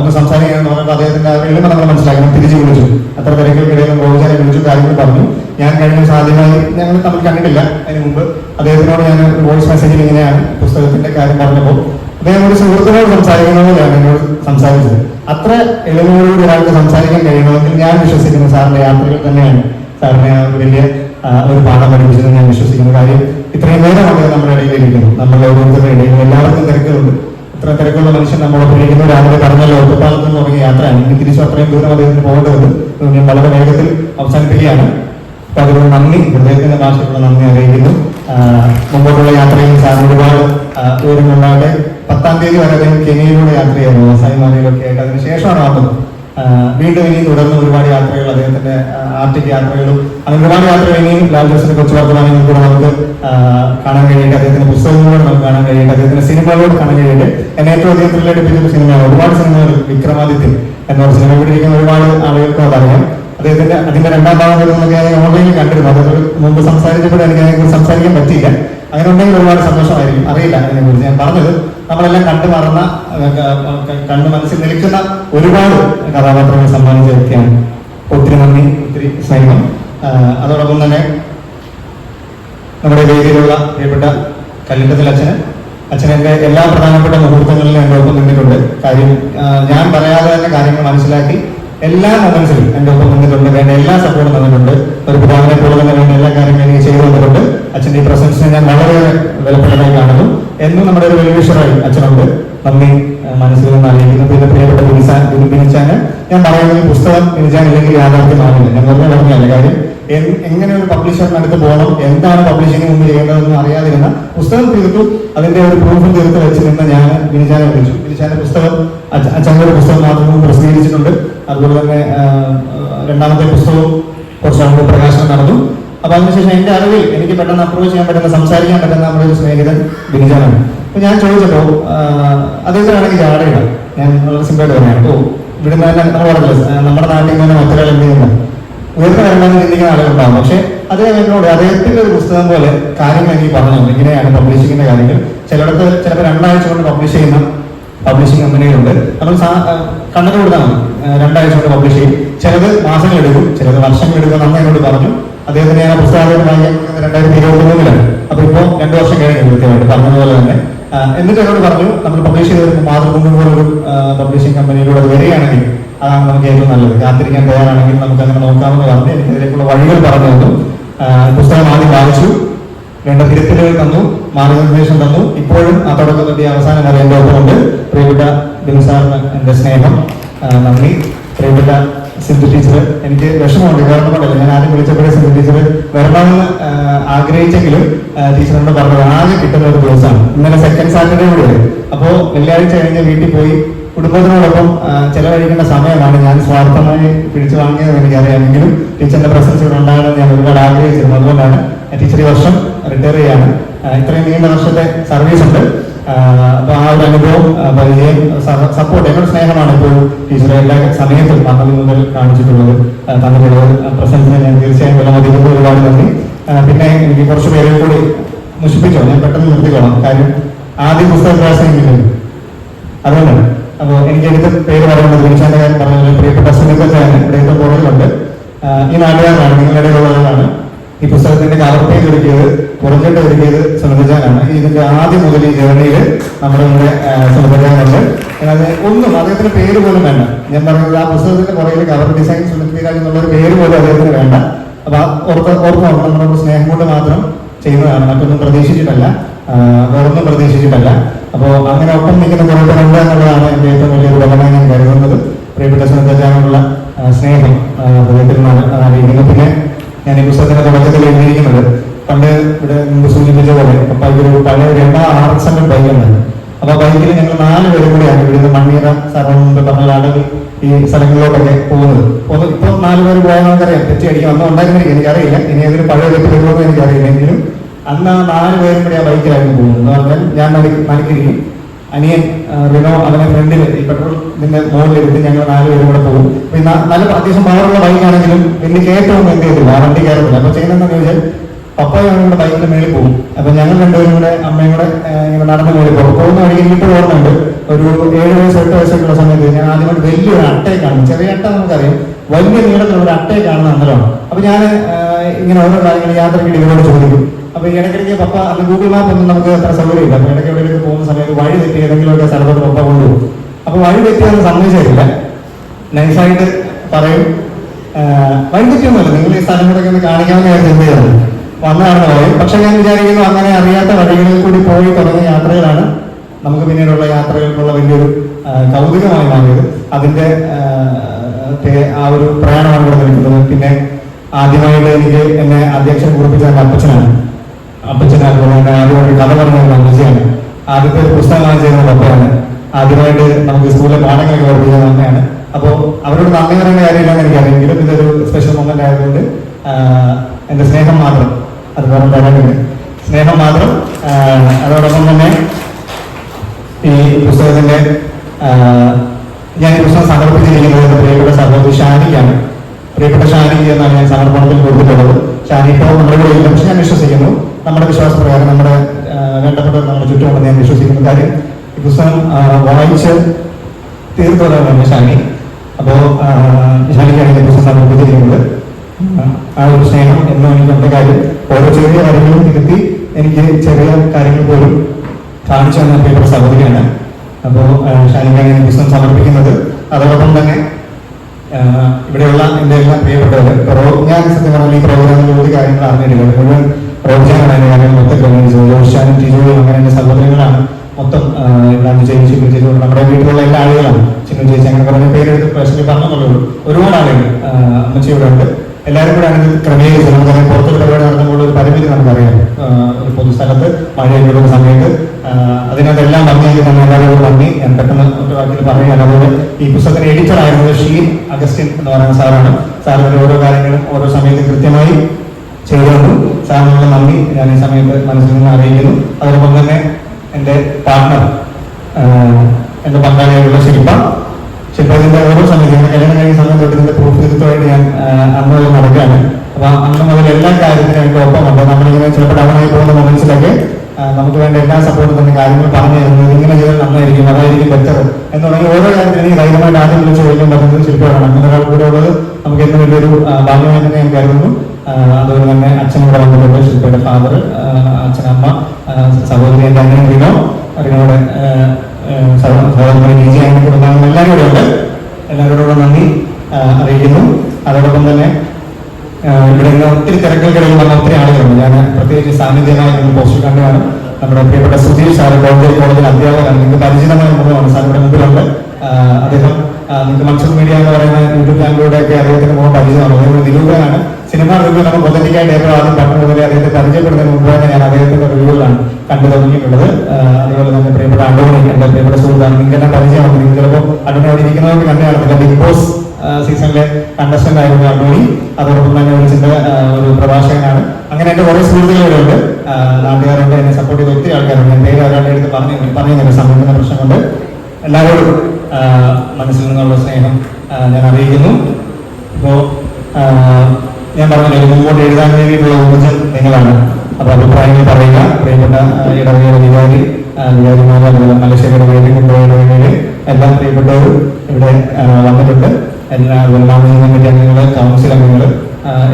ഒന്ന് സംസാരിക്കാൻ പറഞ്ഞപ്പോൾ അദ്ദേഹത്തിന്റെ എളിമ നമ്മൾ മനസ്സിലാക്കണം. തിരിച്ചു വിളിച്ചു. അത്ര തിരക്കുകൾക്കിടയിൽ റോജാനെ വിളിച്ചു കാര്യങ്ങൾ പറഞ്ഞു. ഞാൻ കഴിഞ്ഞ സാധ്യമായി ഞങ്ങൾ തമ്മിൽ കണ്ടിട്ടില്ല അതിന് മുമ്പ്. അദ്ദേഹത്തിനോട് ഞാൻ വോയിസ് മെസ്സേജിൽ ഇങ്ങനെയാണ് പുസ്തകത്തിന്റെ കാര്യം പറഞ്ഞപ്പോൾ. അദ്ദേഹം ഒരു സുഹൃത്തിനോട് സംസാരിക്കുന്ന പോലെയാണ് എന്നോട് സംസാരിച്ചത്. അത്ര എളിമയോടുകൂടി ഒരാൾക്ക് സംസാരിക്കാൻ കഴിയണമെങ്കിൽ ഞാൻ വിശ്വസിക്കുന്ന സാറിന്റെ യാത്രകൾ തന്നെയാണ്. സാറിനെ വലിയ ഒരു പാഠം പഠിപ്പിച്ചത് ഞാൻ വിശ്വസിക്കുന്ന. കാര്യം ഇത്രയും നേരം അദ്ദേഹം നമ്മുടെ ഇടയിൽ ഇരിക്കുന്നു. നമ്മളുടെ ഓരോരുത്തരുടെ ഇടയിൽ എല്ലാവർക്കും തിരക്കുകളുണ്ട്. ഇത്ര തിരക്കുള്ള മനുഷ്യൻ നമ്മളോട് ഇരിക്കുന്നു രാവിലെ പറഞ്ഞല്ലോ ഒറ്റപ്പാലത്ത് നിന്ന് തുടങ്ങിയ യാത്രയാണ്. ഇനി തിരിച്ചു അത്രയും ദൂരം അദ്ദേഹത്തിന് പോകേണ്ടത് ഞാൻ വളരെ വേഗത്തിൽ അവസാനിപ്പിക്കുകയാണ്. അപ്പൊ അതുകൊണ്ട് നന്ദി. ഹൃദയത്തിന്റെ ഭാഷയ്ക്കുള്ള നന്ദി അറിയിക്കുന്നു. മുമ്പോട്ടുള്ള യാത്രയിൽ സാറിന് ഒരുപാട് ആ, ഉയരങ്ങളുണ്ടാകട്ടെ. പത്താം തീയതി വരെ അദ്ദേഹം കെനിയയിലൂടെ യാത്ര ചെയ്യുന്നു. വ്യവസായമാരിലൊക്കെ ആയിട്ട് അതിന് ശേഷമാണ് വന്നത് വീണ്ടും ഇനി തുടർന്ന് ഒരുപാട് യാത്രകൾ അദ്ദേഹത്തിന്റെ ആർട്ടിക് യാത്രകളും അങ്ങനെ ഒരുപാട് യാത്രകൾ ഇനിയും ലാൽ ജോസിന്റെ കൊച്ചു വർത്തമാനങ്ങൾ കൂടെ നമുക്ക് കാണാൻ കഴിയട്ടെ അദ്ദേഹത്തിന്റെ പുസ്തകങ്ങളോട് നമുക്ക് കാണാൻ കഴിയട്ടെ അദ്ദേഹത്തിന്റെ സിനിമകളോട് കാണാൻ കഴിയട്ടെ എന്നെ ഏറ്റവും അധികം ത്രില്ലടിപ്പിച്ച സിനിമയാണ്. ഒരുപാട് സിനിമകൾ വിക്രമാദിത്യൻ എന്നൊരു സിനിമ ഇവിടെ ഒരുപാട് ആളുകൾക്ക് അതറിയാം. അദ്ദേഹത്തിന്റെ അതിന്റെ രണ്ടാം ഭാഗം വരുന്നതൊക്കെ ഞാൻ ഓൺലൈനിൽ കണ്ടിരുന്നു. അത് മുമ്പ് സംസാരിച്ചപ്പോൾ എനിക്ക് അതിനെക്കുറിച്ച് സംസാരിക്കാൻ പറ്റിയില്ല. അങ്ങനെ ഉണ്ടെങ്കിൽ ഒരുപാട് സന്തോഷമായിരിക്കും. അറിയില്ല അതിനെക്കുറിച്ച് ഞാൻ പറഞ്ഞത് നമ്മളെല്ലാം കണ്ടു മറന്ന കണ്ടു മനസ്സിൽ നിൽക്കുന്ന ഒരുപാട് കഥാപാത്രങ്ങൾ സമ്മാനിച്ച വ്യക്തിയാണ് ഒത്തിരി നന്ദി ഒത്തിരി സ്നേഹം. അതോടൊപ്പം തന്നെ നമ്മുടെ വേദിയിലുള്ള പ്രിയപ്പെട്ട കല്ലിട്ടത്തിൽ അച്ഛന്. അച്ഛനെന്റെ എല്ലാ പ്രധാനപ്പെട്ട മുഹൂർത്തങ്ങളിലും എന്റെ ഒപ്പം നിന്നിട്ടുണ്ട്. കാര്യം ഞാൻ പറയാതെ തന്നെ കാര്യങ്ങൾ മനസ്സിലാക്കി എല്ലാ മൊമെന്റ്സിലും എന്റെ ഒപ്പം നിന്നിട്ടുണ്ട് വേണ്ട എല്ലാ സപ്പോർട്ടും തന്നിട്ടുണ്ട്. ഒരു പിതാവിനെ പോലെ തന്നെ വേണ്ട എല്ലാ കാര്യങ്ങളും എനിക്ക് ചെയ്തു തന്നിട്ടുണ്ട്. അച്ഛന്റെ ഈ പ്രസൻസിനെ ഞാൻ വളരെ വിലപ്പെട്ടതായി കാണുന്നു. എന്നും നമ്മുടെ ഒരു വെൽവിഷറായി അച്ഛനുണ്ട് നന്ദി മനസ്സിൽ നിന്ന് അറിയിക്കുന്നു. പിന്നെ പ്രിയപ്പെട്ട ബിനിസാൻ ബിനിച്ചാന് ഞാൻ പറയുന്നത് ഈ പുസ്തകം ബിനിച്ചാൻ ഇല്ലെങ്കിൽ യാഥാർത്ഥ്യമാകില്ല ഞാൻ വെറുതെ പറഞ്ഞല്ല കാര്യം. എങ്ങനെ ഒരു പബ്ലിഷറിന് അടുത്ത് പോകണം? എന്താണ് പബ്ലിഷിംഗ് മുമ്പ് ചെയ്യേണ്ടതെന്ന് അറിയാതിരുന്ന പുസ്തകം തീർത്തു. അതിന്റെ ഒരു പ്രൂഫും തീർത്ത് വെച്ച് നിന്ന് ഞാൻ ബിനിച്ചാനെ വിളിച്ചു. ബിനിച്ചാന്റെ പുസ്തകം അച്ഛ- അച്ഛന്റെ പുസ്തകം മാത്രം പ്രസിദ്ധീകരിച്ചിട്ടുണ്ട്. അതുപോലെ തന്നെ രണ്ടാമത്തെ പുസ്തകവും കുറച്ച് പ്രകാശനം നടന്നു. അപ്പൊ അതിനുശേഷം എന്റെ അറിവിൽ എനിക്ക് പെട്ടെന്ന് അപ്രൂവ് ചെയ്യാൻ പറ്റുന്ന സംസാരിക്കാൻ പറ്റുന്ന നമ്മുടെ ഒരു സ്നേഹിതൻ ബിനിജാനാണ് അപ്പൊ ഞാൻ ചോദിച്ചപ്പോ അദ്ദേഹത്തിനാണെങ്കിൽ ജാടയില്ല ഞാൻ വളരെ സിമ്പിളായിട്ട് പറയാം. ഓ ഇവിടുന്ന് തന്നെ നമ്മൾ പറഞ്ഞില്ല നമ്മുടെ നാട്ടിൽ നിന്ന് മറ്റൊരാൾ എന്ത് ചെയ്യുന്നത് ഉയർന്നു വരണമെന്ന് ചിന്തിക്കുന്ന ആളുകളുണ്ടാവും. പക്ഷെ അദ്ദേഹം എന്നോട് അദ്ദേഹത്തിന്റെ ഒരു പുസ്തകം പോലെ കാര്യങ്ങൾ എനിക്ക് പറഞ്ഞു. ഇങ്ങനെയാണ് പബ്ലിഷിങ്ങിന്റെ കാര്യങ്ങൾ. ചിലയിടത്ത് ചിലപ്പോൾ രണ്ടാഴ്ച കൊണ്ട് പബ്ലിഷ് ചെയ്യുന്ന പബ്ലിഷിംഗ് കമ്പനികളുണ്ട് നമ്മൾ മതി ആ, രണ്ടാഴ്ച കൊണ്ട് പബ്ലിഷ് ചെയ്യും. ചിലത് മാസങ്ങൾ എടുക്കും ചിലത് വർഷങ്ങൾ എടുക്കും അന്ന് എന്നോട് പറഞ്ഞു. അദ്ദേഹത്തിന് ഞാൻ പുസ്തകം രണ്ടായിരത്തി ഇരുപത്തി മൂന്നിലാണ് അപ്പൊ ഇപ്പോൾ രണ്ടു വർഷം കഴിഞ്ഞു കൃത്യമായിട്ട് പറഞ്ഞതുപോലെ തന്നെ. എന്നിട്ട് എന്നോട് പറഞ്ഞു നമ്മൾ പബ്ലിഷ് ചെയ്ത് മാതൃഭൂമി പോലൊരു പബ്ലിഷിംഗ് കമ്പനിയിലൂടെ വരികയാണെങ്കിൽ അതാണ് നമുക്ക് ഏറ്റവും നല്ലത്. കാത്തിരിക്കാൻ തയ്യാറാണെങ്കിൽ നമുക്ക് അങ്ങനെ നോക്കാമെന്ന് പറഞ്ഞ് എനിക്ക് ഇതിലേക്കുള്ള വഴികൾ പറഞ്ഞു തന്നു. പുസ്തകം ആദ്യം വായിച്ചു. വേണ്ട തിരുത്തലുകൾ തന്നു മാർഗനിർദ്ദേശം തന്നു. ഇപ്പോഴും ആ തുടക്കം അവസാനം വരെ ഒപ്പമുണ്ട് പ്രിയപ്പെട്ട ദിവസാറിന് എന്റെ സ്നേഹം നന്ദി. പ്രിയപ്പെട്ട സിന്ധു ടീച്ചർ എനിക്ക് വിഷമമുണ്ട്. കാരണം കൊണ്ടല്ല ഞാൻ ആദ്യം വിളിച്ചപ്പോഴേ സിന്ധു ടീച്ചർ വരണമെന്ന് ആഗ്രഹിച്ചെങ്കിലും ടീച്ചറിനോട് പറഞ്ഞത് ആകെ കിട്ടുന്ന ഒരു ദിവസമാണ്. ഇന്നലെ സെക്കൻഡ് സാറ്റർഡേ കൂടിയാണ് അപ്പോൾ വെള്ളിയാഴ്ച കഴിഞ്ഞ് വീട്ടിൽ പോയി. കുടുംബത്തിനോടൊപ്പം ചിലവഴിക്കേണ്ട ചെലവഴിക്കേണ്ട സമയമാണ്. ഞാൻ സ്വാർത്ഥമായി പിടിച്ചു വാങ്ങിയത് എനിക്കറിയാമെങ്കിലും ടീച്ചറിന്റെ പ്രസൻസ് ഇവിടെ ഉണ്ടാകണമെന്ന് ഞാൻ ഒരുപാട് ആഗ്രഹിച്ചിരുന്നു. അതുകൊണ്ടാണ് ടീച്ചർ വർഷം റിട്ടയർ ചെയ്യാണ്. ഇത്രയും നീണ്ട വർഷത്തെ സർവീസ് ഉണ്ട്. അപ്പൊ ആ ഒരു അനുഭവം വലിയ സപ്പോർട്ട് എന്നോട് സ്നേഹമാണ് ഇപ്പോൾ ടീച്ചറെ എല്ലാ സമയത്തും പന്ത്രണ്ട് മുതൽ കാണിച്ചിട്ടുള്ളത്. തന്നിട്ടുള്ളത് പ്രസൻസിനെ ഞാൻ തീർച്ചയായും വിലമതിക്കുന്നത് ഒരുപാട് നന്ദി. പിന്നെ എനിക്ക് കുറച്ച് പേരെ കൂടി മുഷിപ്പിച്ചോ? ഞാൻ പെട്ടെന്ന് നിർത്തിക്കോളാം. കാര്യം ആദ്യം പുസ്തക പ്രകാശനം അതുകൊണ്ടാണ്. അപ്പോൾ എനിക്ക് എടുത്ത് പേര് പറയുന്നത് വിളിച്ചാന്റെ കാര്യം പറഞ്ഞത് പ്രിയപ്പെട്ട സുനിതച്ചാണ് ഇവിടെ ഏറ്റവും ഈ നാട്ടുകാരനാണ് നിങ്ങളുടെ ഉള്ളതാണ് ഈ പുസ്തകത്തിന്റെ കവർ പേജ് ഒരുക്കിയത് പുറത്തിട്ട് ഒരുക്കിയത് സുനിതച്ചാനാണ് ഇതിന്റെ ആദ്യം മുതൽ ഈ ജേർണിയിൽ നമ്മുടെ നമ്മുടെ സുനിതച്ചാനുണ്ട് അതായത് ഒന്നും അദ്ദേഹത്തിന്റെ പേര് പോലും വേണ്ട. ഞാൻ പറഞ്ഞത് ആ പുസ്തകത്തിന്റെ പുറകിൽ കവർ ഡിസൈൻ സുനിതരാജ് എന്നുള്ള ഒരു പേര് പോലും അദ്ദേഹത്തിന് വേണ്ട. അപ്പൊ ഓർത്ത് ഓർത്ത് നോക്കണം. നമ്മുടെ സ്നേഹം കൊണ്ട് മാത്രം ചെയ്യുന്നതാണ്. മറ്റൊന്നും പ്രതീക്ഷിച്ചിട്ടല്ല. വേറൊന്നും പ്രതീക്ഷിച്ചിട്ടല്ല. അപ്പോൾ അങ്ങനെ ഒപ്പം നിൽക്കുന്ന കുറേ പേരുണ്ട് എന്നുള്ളതാണ് എന്റെ ഏറ്റവും വലിയൊരു ബലമായി ഞാൻ കരുതുന്നത്. പ്രിയപ്പെട്ട സുനന്ദജാനുള്ള സ്നേഹം അദ്ദേഹത്തിന് പിന്നെ ഞാൻ ഈ പുസ്തകത്തിന്റെ തുടക്കത്തിൽ എഴുതിയിരിക്കുന്നത് പണ്ട് ഇവിടെ മുമ്പ് സൂചിപ്പിച്ച പോലെ അപ്പൊ ഇവർ പഴയ രണ്ടാ ആർ എക്സ് ഹൺഡ്രഡ് ബൈക്ക് ഉണ്ടായിരുന്നു അപ്പൊ ബൈക്കിൽ ഞങ്ങൾ നാല് പേരും കൂടിയാണ് ഇവിടുന്ന് മണ്ണീറ മുമ്പ് പറഞ്ഞ ഈ സ്ഥലങ്ങളിലോട്ടൊക്കെ പോകുന്നത്. ഒന്ന് ഇപ്പൊ നാല് പേര് പോയാൽ നമുക്കറിയാം തെറ്റി അന്ന് ഉണ്ടായിരുന്നെങ്കിൽ എനിക്കറിയില്ല. ഇനി ഏതൊരു പഴയ തെറ്റ് എനിക്കറിയില്ല. എങ്കിലും അന്ന് ആ നാല് പേരും കൂടി ആ ബൈക്കിലായിരുന്നു പോകുന്നത്. എന്ന് പറഞ്ഞാൽ ഞാൻ നടുക്കിരിക്കും അനിയൻ റിനോ അവനെ ഫ്രണ്ടിൽ ഈ പെട്രോൾ ഇതിന്റെ മുകളിൽ എടുത്ത് ഞങ്ങൾ നാലുപേരും കൂടെ പോകും. ഈ നല്ല അത്യാവശ്യം പവറുള്ള ബൈക്കാണെങ്കിലും വലിയ കയറ്റമൊന്നും എന്ത് ചെയ്തില്ല വണ്ടി കയറത്തില്ല. അപ്പൊ ചെയ്യുന്നതെന്ന് ചോദിച്ചാൽ പപ്പ ഞങ്ങളുടെ ബൈക്കിന്റെ മേളിൽ പോകും. അപ്പൊ ഞങ്ങൾ രണ്ടുപേരും കൂടെ അമ്മയും കൂടെ ആ, ഇങ്ങനെ നടന്നു മേളിൽ പോകും. പോകുന്ന വഴിക്ക് എനിക്ക് ഓർമ്മയുണ്ട്. ഒരു ഏഴ് വയസ്സ് എട്ട് വയസ്സൊക്കെയുള്ള സമയത്ത് ഞാൻ ആദ്യമായിട്ട് വലിയൊരു അട്ടയെ കാണും. ചെറിയ അട്ട നമുക്കറിയാം. വലിയ നീളത്തിലുള്ള ഒരു അട്ടയെ കാണുന്ന അന്നലമാണ് അപ്പൊ ഞാൻ ഇങ്ങനെ ഓരോ കാര്യങ്ങൾ യാത്രയ്ക്ക് ഇവരോട് ചോദിക്കും. അപ്പൊ ഇടയ്ക്കിടയ്ക്ക് പപ്പ അത് ഗൂഗിൾ മാപ്പ് ഒന്നും നമുക്ക് അത്ര സൗകര്യമില്ല. അപ്പൊ ഇടയ്ക്ക് എവിടെയൊക്കെ പോകുന്ന സമയത്ത് വഴി തെറ്റി ഏതെങ്കിലുമൊക്കെ സ്ഥലത്തോട്ട് ഒപ്പം കൊണ്ടുപോകും അപ്പൊ വഴി തെറ്റി അത് സമ്മതിച്ചിട്ടില്ല നൈസായിട്ട് പറയും. വഴി തെറ്റിയൊന്നുമല്ല. നിങ്ങൾ ഈ സ്ഥലം കൂടെ ഒന്ന് കാണിക്കാമെന്ന് ഞാൻ ചിന്ത ചെയ്തത് വന്നതാണ് പറയും. പക്ഷെ ഞാൻ വിചാരിക്കുന്നു അങ്ങനെ അറിയാത്ത വഴികളിൽ കൂടി പോയി തുടങ്ങിയ യാത്രകളാണ് നമുക്ക് പിന്നീടുള്ള യാത്രകൾക്കുള്ള വലിയൊരു കൗതുകമായി മാറിയത്. അതിന്റെ ആ ഒരു പ്രയാണമാണ് ഇവിടെ നിൽക്കുന്നത്. പിന്നെ ആദ്യമായിട്ട് എനിക്ക് എന്നെ അധ്യക്ഷൻ കുറിപ്പിച്ച എന്റെ അപ്പച്ചനാണ്. അപ്പച്ചൻ അതുപോലെ തന്നെ ആദ്യമായിട്ട് കഥ പറഞ്ഞ അമ്മച്ചിയാണ്. ആദ്യത്തെ ഒരു പുസ്തകം വാങ്ങിച്ചു പപ്പയാണ്. ആദ്യമായിട്ട് നമുക്ക് സ്കൂളിലെ പാഠങ്ങളൊക്കെ പഠിപ്പിച്ചത് അമ്മയാണ് അപ്പോൾ അവരോട് നന്ദി പറയേണ്ട കാര്യമില്ലെന്ന് എനിക്കറിയെങ്കിലും ഇതൊരു സ്പെഷ്യൽ മൊമെന്റ് ആയതുകൊണ്ട് എന്റെ സ്നേഹം മാത്രം അത് പറഞ്ഞു തരാനുണ്ട് സ്നേഹം മാത്രം അതോടൊപ്പം തന്നെ ഈ പുസ്തകത്തിന്റെ ആഹ്, ഞാൻ ഈ പുസ്തകം സമർപ്പിച്ചിരിക്കുന്നത് പ്രിയപ്പെട്ട സഹോദരി ഷാനിക്കാണ്. പ്രിയപ്പെട്ട ഷാനിക്ക് എന്നാണ് ഞാൻ സമർപ്പണത്തിൽ കൊടുത്തിട്ടുള്ളത്. ഷാനി ഇപ്പോൾ നമ്മുടെ കൂടെ ഇല്ല പക്ഷെ ഞാൻ വിശ്വസിക്കുന്നു. നമ്മുടെ വിശ്വാസപ്രകാരം നമ്മുടെ വേണ്ടപ്പെട്ടവർ നമ്മുടെ ചുറ്റുമുണ്ടെന്ന് ഞാൻ വിശ്വസിക്കുന്ന കാര്യം ഈ പുസ്തകം വായിച്ച് തീർത്തോടാണ് ഷാനി അപ്പോ ഷാനിക്കാണ് ഈ പുസ്തകം ആഹ്, ആ ഒരു സ്നേഹം എന്ന് എനിക്കുണ്ട് കാര്യം. ഓരോ ചെറിയ കാര്യങ്ങളും തിരുത്തി എനിക്ക് ചെറിയ കാര്യങ്ങൾ പോലും കാണിച്ചു തന്ന പേപ്പർ സഹോദരിയാണ്. അപ്പോൾ ഷാനിക്കാണ് ഈ പുസ്തകം സമർപ്പിക്കുന്നത്. അതോടൊപ്പം തന്നെ ഇവിടെയുള്ള എന്റെ എല്ലാ പ്രിയപ്പെട്ടവർ ഞാൻ സത്യം പറഞ്ഞാൽ ഈ പ്രോഗ്രാമിൽ ഒരു കാര്യങ്ങൾ അറിഞ്ഞിട്ടില്ല. മുഴുവൻ എന്റെ കാര്യങ്ങൾ മൊത്തം ജോഷാനും ടീച്ചറും അങ്ങനെ എന്റെ സഹോദരങ്ങളാണ് മൊത്തം എന്താണ് ചേച്ചി ചിന്നു ചേച്ചി നമ്മുടെ വീട്ടിലുള്ള എല്ലാ ആളുകളാണ്. ചിന്നു ചേച്ചി അങ്ങനെ പറഞ്ഞ പേരെടുത്ത് പ്രശ്നം പറഞ്ഞുള്ളൂ ഒരുപാട് ആളുകൾ അമ്മച്ചിയുടെ ഉണ്ട്. എല്ലാവരും കൂടെ ആണെങ്കിൽ ഇത് ക്രമീകരിച്ചത് നമുക്കറിയാം പുറത്തൊരു പരിപാടി നടത്തുമ്പോൾ ഒരു പരിമിതി നമുക്കറിയാം ഒരു പൊതുസ്ഥലത്ത് മഴയൊക്കെ ഉള്ള സമയത്ത് അതിനകത്ത് എല്ലാം ഭംഗിയാക്കി തന്നെ എല്ലാവരോടും നന്ദി ഞാൻ പെട്ടെന്ന് വാക്കിൽ പറയുകയാണ്. അതുപോലെ ഈ പുസ്തകത്തിന്റെ എഡിറ്റർ ആയിരുന്നത് ഷീൻ അഗസ്റ്റിൻ എന്ന് പറയുന്ന സാറാണ്. സാറിന്റെ ഓരോ കാര്യങ്ങളും ഓരോ സമയത്ത് കൃത്യമായി ചെയ്തുകൊണ്ടു സാറിനുള്ള നന്ദി. ഞാൻ ഈ സമയത്ത് മനസ്സിൽ നിന്ന് അറിയിക്കുന്നു. അതോടൊപ്പം തന്നെ എന്റെ പാർട്ണർ എന്റെ പങ്കാളിയായിട്ടുള്ള ശില്പ. ശില്പത്തിന്റെ ഓരോ സമയത്ത് കല്യാണം കഴിഞ്ഞ സമയം തൊട്ട് പ്രൂഫ് എടുത്തുമായിട്ട് ഞാൻ അന്ന് മുതൽ നടക്കുകയാണ്. അപ്പം അന്ന് മുതൽ എല്ലാ കാര്യത്തിനും എനിക്ക് ഒപ്പമുണ്ട്. നമ്മളിങ്ങനെ ചിലപ്പോൾ ഡൗണായി പോകുന്ന മൊമെന്റ്സിലൊക്കെ നമുക്ക് വേണ്ട എല്ലാ സപ്പോർട്ടും തന്നെ കാര്യങ്ങൾ പറഞ്ഞു തരുന്നത് ഇങ്ങനെ ചെയ്താൽ നന്നായിരിക്കും അതായിരിക്കും ബെറ്റർ എന്ന് തുടങ്ങി ഓരോ കാര്യത്തിനും എനിക്ക് ധൈര്യമായിട്ട് ആദ്യം വിളിച്ച് ചോദിക്കാൻ പറ്റുന്നത് ശില്പമാണ് അങ്ങനെ ഒരാൾ കൂടെ ഉള്ളത് നമുക്ക് എന്നും വലിയൊരു ഭാഗ്യമായി തന്നെ ഞാൻ കരുതുന്നു. അതുപോലെ തന്നെ അച്ഛൻ കൂടെ വന്നിട്ടുണ്ട് ശില്പയുടെ ഫാദർ അച്ഛനമ്മ സഹോദരി എന്റെ അങ്ങനെ റിനോ റിനോയുടെ സഹോദരൻ ഡി ജി അങ്ങനെ കുടുംബാംഗങ്ങൾ എല്ലാവരും കൂടെ ഉണ്ട്. എല്ലാവരോടും നന്ദി ആ, അറിയിക്കുന്നു. അതോടൊപ്പം തന്നെ ഇവിടെ ഒത്തിരി തിരക്കുകൾക്കിടയിൽ വന്ന സാന്നിധ്യമായി നിങ്ങൾ പോസ്റ്റ് കണ്ടതാണ്. നമ്മുടെ പ്രിയപ്പെട്ട സുധീർ സാറ് കോളേജ് കോളേജിൽ അധ്യാപകനാണ്. നിങ്ങൾക്ക് പരിചിതമായ മുഖമാണ് ഇവിടെ മുമ്പിലുണ്ട് അദ്ദേഹം നിങ്ങൾക്ക് മൺസൂൺ മീഡിയ എന്ന് പറയുന്ന യൂട്യൂബ് ചാനലിലൂടെ ഒക്കെ അദ്ദേഹത്തിന് മുഖം പരിചയമാണ് അദ്ദേഹം നിരൂപകനാണ്. സിനിമ റിവ്യൂ നമ്മൾ പൊതറ്റിക്കായിട്ട് ഏറ്റവും ആദ്യം പണ്ട് മുതലേ അദ്ദേഹത്തെ പരിചയപ്പെടുന്നതിന് മുമ്പ് തന്നെ ഞാൻ അദ്ദേഹത്തിന്റെ റിവ്യൂകളാണ് കണ്ടു തുടങ്ങിയിട്ടുള്ളത്. അതുപോലെ തന്നെ പ്രിയപ്പെട്ട അഡോണി എന്റെ പ്രിയപ്പെട്ട സുഹൃത്താണ്. നിങ്ങളുടെ പരിചയമാണ്. നിങ്ങൾ ചിലപ്പോൾ അഡോണി അവിടെ ഇരിക്കുന്നവർക്ക് കണ്ടു കാണത്തില്ല ബിഗ് ബോസ് സീസണിലെ കണ്ടസ്റ്റന്റ് ആയിരുന്നു അഡോണി അതോടൊപ്പം തന്നെ ഒരു ചിന്ത ഒരു പ്രഭാഷകനാണ്. അങ്ങനെ എന്റെ കുറെ സുഹൃത്തുക്കളുണ്ട് നാട്ടുകാരുണ്ട് എന്നെ സപ്പോർട്ട് ചെയ്ത ഒത്തിരി ആൾക്കാരുണ്ട്. എന്തെങ്കിലും ഒരാളുടെ അടുത്ത് പറഞ്ഞു പറഞ്ഞു സംബന്ധിക്കുന്ന പ്രശ്നം കൊണ്ട് എല്ലാവരോടും മനസ്സിൽ നിന്നുള്ള സ്നേഹം ഞാൻ അറിയിക്കുന്നു. ഇപ്പോ ആ, ഞാൻ പറഞ്ഞില്ല മുമ്പോട്ട് എഴുതാൻ വേണ്ടിയിട്ടുള്ള ഊർജം നിങ്ങളാണ്. അപ്പൊ അഭിപ്രായങ്ങൾ പറയുക. പ്രിയപ്പെട്ട ഇടവേള വികാരി വികാരിമാർ എല്ലാം വേദി കൊണ്ടുപോയവയിൽ എല്ലാ പ്രിയപ്പെട്ടവരും ഇവിടെ വന്നിട്ടുണ്ട്. എല്ലാ മാനേജിംഗ് കമ്മിറ്റി അംഗങ്ങൾ കൗൺസിൽ അംഗങ്ങൾ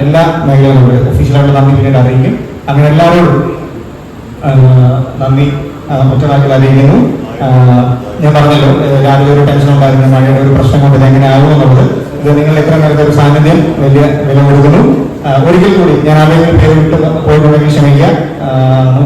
എല്ലാ മേഖലകളും ഒഫീഷ്യലായിട്ട് നന്ദി പിന്നീട് അറിയിക്കും. അങ്ങനെ എല്ലാവരോടും നന്ദി ആ, ഒറ്റവാക്കിൽ അറിയിക്കുന്നു. ഞാൻ പറഞ്ഞല്ലോ രാവിലെ ഒരു ടെൻഷൻ ഉണ്ടായിരുന്നു മഴയുടെ ഒരു പ്രശ്നം കൊണ്ട് എങ്ങനെ ആകുമെന്നുള്ളത് ഇത് നിങ്ങൾ എത്ര നേരത്തെ ഒരു സാന്നിധ്യം വലിയ വില കൊടുക്കുന്നു. ഒരിക്കൽ കൂടി ഞാൻ ആരെങ്കിലും പേര് വിട്ട് പോയിട്ടുണ്ടെങ്കിൽ ക്ഷമിക്കുക.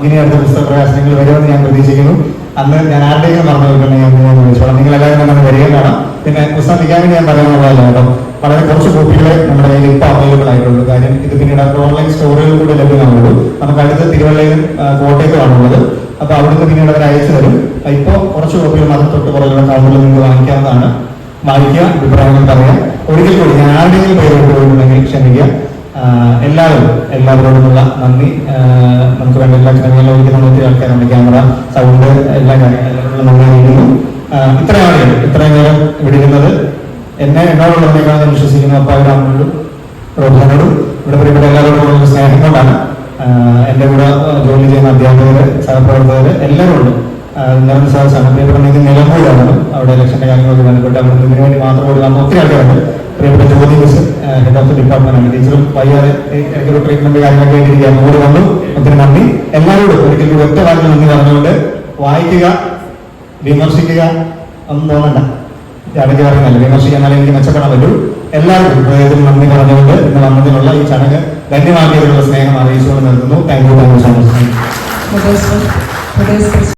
ഇനി അടുത്ത പുസ്തക പ്രകാശനങ്ങൾ വരുമെന്ന് ഞാൻ പ്രതീക്ഷിക്കുന്നു. അന്ന് ഞാൻ ആരുടെയും മറന്നു വെക്കണമെങ്കിൽ ഞാൻ വിളിച്ചോളാം. നിങ്ങൾ എല്ലാവരും തന്നെ വരികയും വേണം പിന്നെ നിൽക്കാൻ വേണ്ടി ഞാൻ പറയാനുള്ളതല്ല കേട്ടോ വളരെ കുറച്ച് കോപ്പികളെ നമ്മുടെ കയ്യിൽ ഇപ്പോൾ അവൈലബിൾ ആയിട്ടുള്ളൂ കാര്യം ഇത് പിന്നീട് ഓൺലൈൻ സ്റ്റോറുകളിൽ കൂടെ ലഭ്യമാകുള്ളൂ നമുക്ക് അടുത്ത തിരുവല്ലയിലും കോട്ടയത്തുമാണുള്ളത് അപ്പൊ അവിടുന്ന് പിന്നീട് അവർ അയച്ചു തരും. ഇപ്പോൾ കുറച്ച് കോപ്പികൾ മാത്രം തൊട്ട് പുറകുള്ള കൗണ്ടറിൽ നിങ്ങൾക്ക് വാങ്ങിക്കാവുന്നതാണ്. വായിക്കുക അഭിപ്രായങ്ങൾ പറയാം ഒരിക്കൽ കൂടി ഞാൻ ആരുടെയും പേര് പോയിട്ടുണ്ടെങ്കിൽ ക്ഷമിക്കുക. എല്ലാവരും എല്ലാവരോടുമുള്ള നന്ദി. നമുക്ക് വേണ്ട എല്ലാ കാര്യങ്ങളിലും ഒരിക്കലും ഒത്തിരി ആൾക്കാരുണ്ട്. ക്യാമറ സൗണ്ട് എല്ലാ കാര്യങ്ങളും നന്ദി ആ, ഇത്രയും നേരം ഇവിടെ എന്നെ എന്നോടുള്ളതിനേക്കാൾ ഞാൻ വിശ്വസിക്കുന്ന അപ്പോൾ അവരാണോടും റോബിനോടും ഇവിടെ പ്രിയപ്പെട്ട എല്ലാവരോടും സ്നേഹം കൊണ്ടാണ് എന്റെ കൂടെ ജോലി ചെയ്യുന്ന അധ്യാപകര് സഹപ്രവർത്തകര് എല്ലാവരോടും സമപ്രിയപ്പെടുന്നെങ്കിൽ നിലമ്പൂരാണ്. അവിടെ ഇലക്ഷന്റെ കാര്യങ്ങളൊക്കെ ബന്ധപ്പെട്ട് അവിടെ ഇതിനു വേണ്ടി മാത്രം കൊടുക്കാൻ ഒത്തിരി ആൾക്കാരുണ്ട്. പ്രിയപ്പെട്ട Jyothi miss head of department ടീച്ചറും എനിക്കൊരു ട്രീറ്റ്മെന്റ് കാര്യങ്ങളൊക്കെ ആയിട്ടിരിക്കുകയാണ് വന്നു. ഒത്തിരി നന്ദി. എല്ലാവരോടും ഒരിക്കലും ഒറ്റ വാക്കിൽ നന്ദി പറഞ്ഞുകൊണ്ട് വായിക്കുക വിമർശിക്കുക ഒന്നും തോന്നണ്ട. ഇടയ്ക്ക് പറയുന്നല്ല വിമർശിക്കാനാലും എനിക്ക് മെച്ചപ്പെടാൻ പറ്റൂ. എല്ലാവർക്കും നന്ദി പറഞ്ഞുകൊണ്ട് ഇന്ന് വന്നതിനുള്ള ഈ ചടങ്ങ് ധന്യമാക്കിയതിനുള്ള സ്നേഹം അറിയിച്ചുകൊണ്ട് നിർത്തുന്നു. Thank you thank you so much